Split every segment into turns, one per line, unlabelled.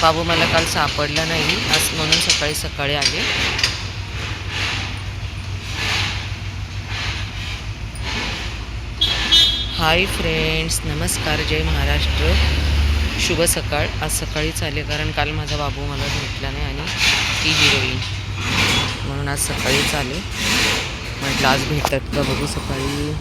बाबू मला काल सापडला नाही आज म्हणून सकाळी सकाळी आले. हाय फ्रेंड्स नमस्कार जय महाराष्ट्र. शुभ सकाळ. आज सकाळीच आले कारण काल माझा बाबू मला भेटला नाही आणि ती हिरोईन म्हणून आज सकाळीच आले. म्हटलं आज भेटत का बघू सकाळी.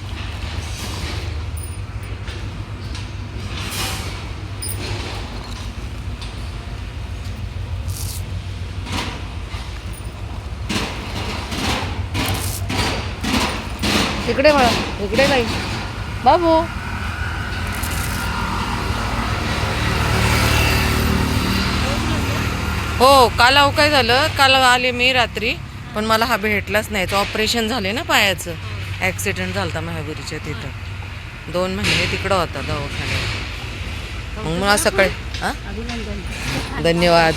इकडे मला इकडे नाही. बाबू. हो काल अहो काय झालं? काल आले मी रात्री पण मला हा भेटलाच नाही. तो ऑपरेशन झाले ना पायाचं. ॲक्सिडेंट झाला होता महावीरच्या तिथं. दोन महिने तिकडं होता दवाखान्यात. मग मला सकाळी हां? धन्यवाद.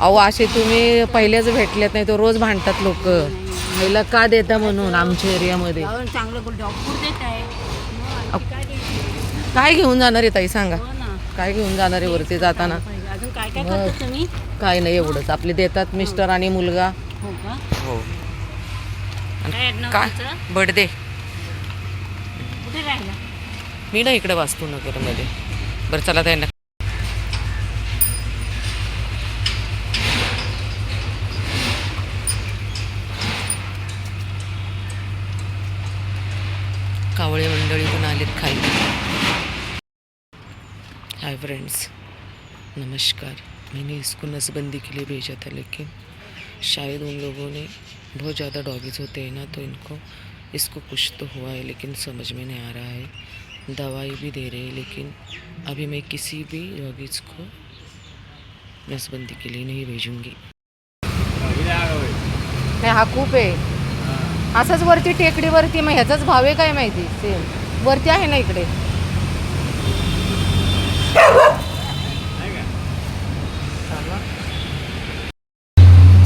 अहो असे तुम्ही पहिलेच भेटलेत नाही तो रोज भांडतात लोक. महिला का देता म्हणून आमच्या एरियामध्ये?
जाऊन चांगलं डॉक्टर देत आहे? मग काय
घेऊन जाणार आहे ताई सांगा?
हो ना.
काय घेऊन जाणार आहे वरती जाताना.
अजून काय काय
मग.
करतो तुम्ही?
काय नाही एवढंच. आपले देतात मिस्टर आणि मुलगा.
हो का?
हो.
काय आडनाव
काय?
तुमचं?
बर्थडे
कुठे राहिला?
मी ना इकडे वास्तूनगरमध्ये बरं चला त्यांना कावळे मंडळीतून आलेत खाली. हाय फ्रेंड्स नमस्कार. मैंने इसको नसबंदी के लिए भेजा था लेकिन शायद उन लोगों ने बहुत ज़्यादा डॉगीज होते हैं ना तो इनको इसको कुछ तो हुआ है लेकिन समझ में नहीं आ रहा है। दवाई भी दे रहे हैं लेकिन अभी मैं किसी भी डॉगीज को नसबंदी के लिए नहीं भेजूंगी। नाही हा। खूप आहे असंच वरती टेकडीवरती मग ह्याचाच भाव आहे काय माहिती? सेम वरती आहे ना इकडे?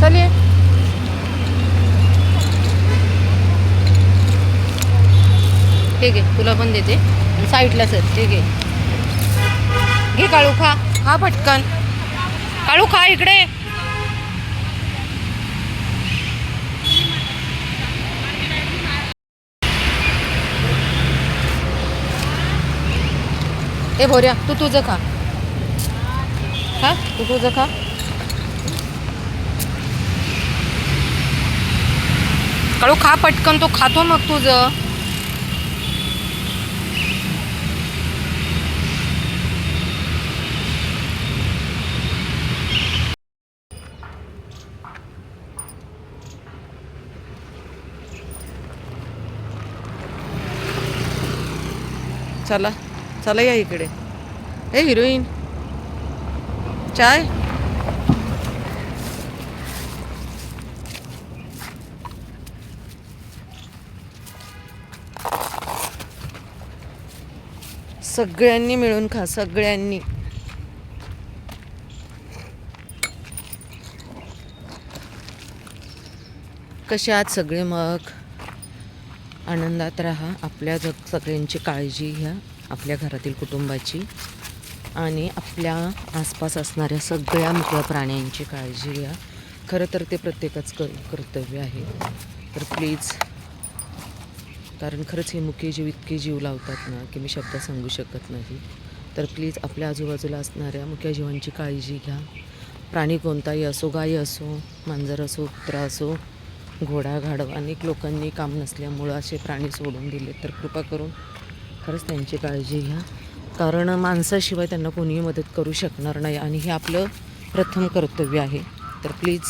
चलिए. ठीक आहे तुला पण देते. साईडला सर ठीक आहे. घे काळू खा. खा पटकन. काळू खा इकडे. ए भोऱ्या तू तुझं खा. हा तू तुझं खा. काळू खा पटकन तो खातो मग तुझं. चला. चला या इकडे. हे हिरोईन. चाय. सगळ्यांनी मिळून खा सगळ्यांनी. कसे आहात सगळे मग? आनंदात राहा आपल्या जग सगळ्यांची काळजी घ्या. आपल्या घरातील कुटुंबाची आणि आपल्या आसपास असणाऱ्या सगळ्या मुकळ्या प्राण्यांची काळजी घ्या. खरं तर ते प्रत्येकाच क कर्तव्य आहे. तर प्लीज कारण खरंच हे मुके जीव इतके जीव लावतात ना की मी शब्द सांगू शकत नाही. तर प्लीज आपल्या आजूबाजूला असणाऱ्या मुख्य जीवांची काळजी घ्या. प्राणी कोणताही असो गाय असो मांजर असो कुत्रा असो घोडा घाडवा अनेक लोकांनी काम नसल्यामुळं असे प्राणी सोडून दिले तर कृपा करून खरंच त्यांची काळजी घ्या. कारण माणसाशिवाय त्यांना कोणीही मदत करू शकणार नाही आणि हे आपलं प्रथम कर्तव्य आहे. तर प्लीज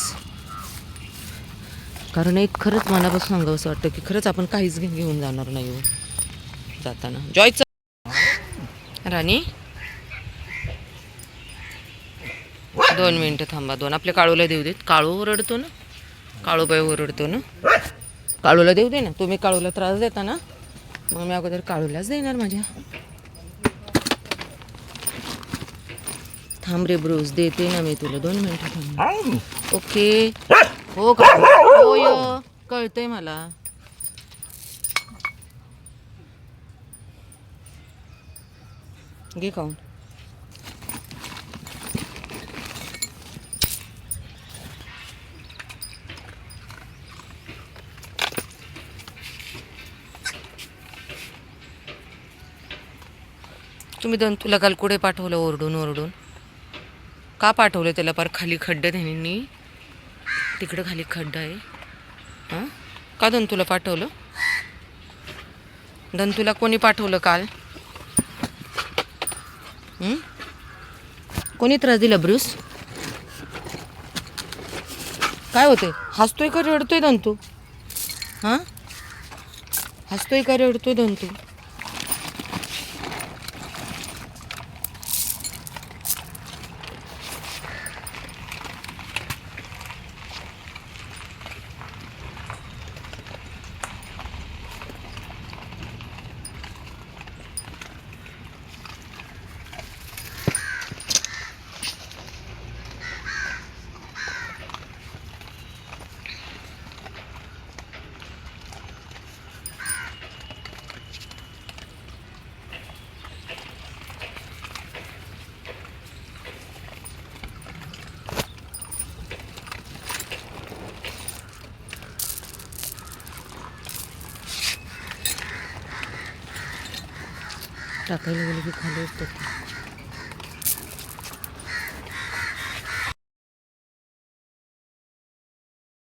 कारण एक खरंच मनापासून सांगावं असं वाटतं की खरंच आपण काहीच घेऊन जाणार नाही हो. जाताना. जॉयचं राणी? दोन मिनटं थांबा. दोन. आपल्या काळूला देऊ देत. काळू ओरडतो ना? काळूबाई ओरडतो ना? काळूला देऊ दे ना. तुम्ही काळूला त्रास देता ना? मग मी अगोदर काळूलाच देणार माझ्या. थांब रे ब्रूस देते ना मी तुला. दोन मिनिटं थांब. ओके. हो का? हो कळतंय मला. घे खाऊन. तुम्ही दंतूला काल कुठे पाठवलं ओरडून ओरडून? का पाठवलं त्याला पार खाली खड्डे त्यांनी तिकडं खाली खड्डा आहे. हां? का दंतूला पाठवलं? दंतूला कोणी पाठवलं काल? कोणी त्रास दिला ब्रूस? काय होते हसतोय का रडतोय दंतू हां? हसतोय का रडतोय दंतू टाकायला गेलं की खाली असतात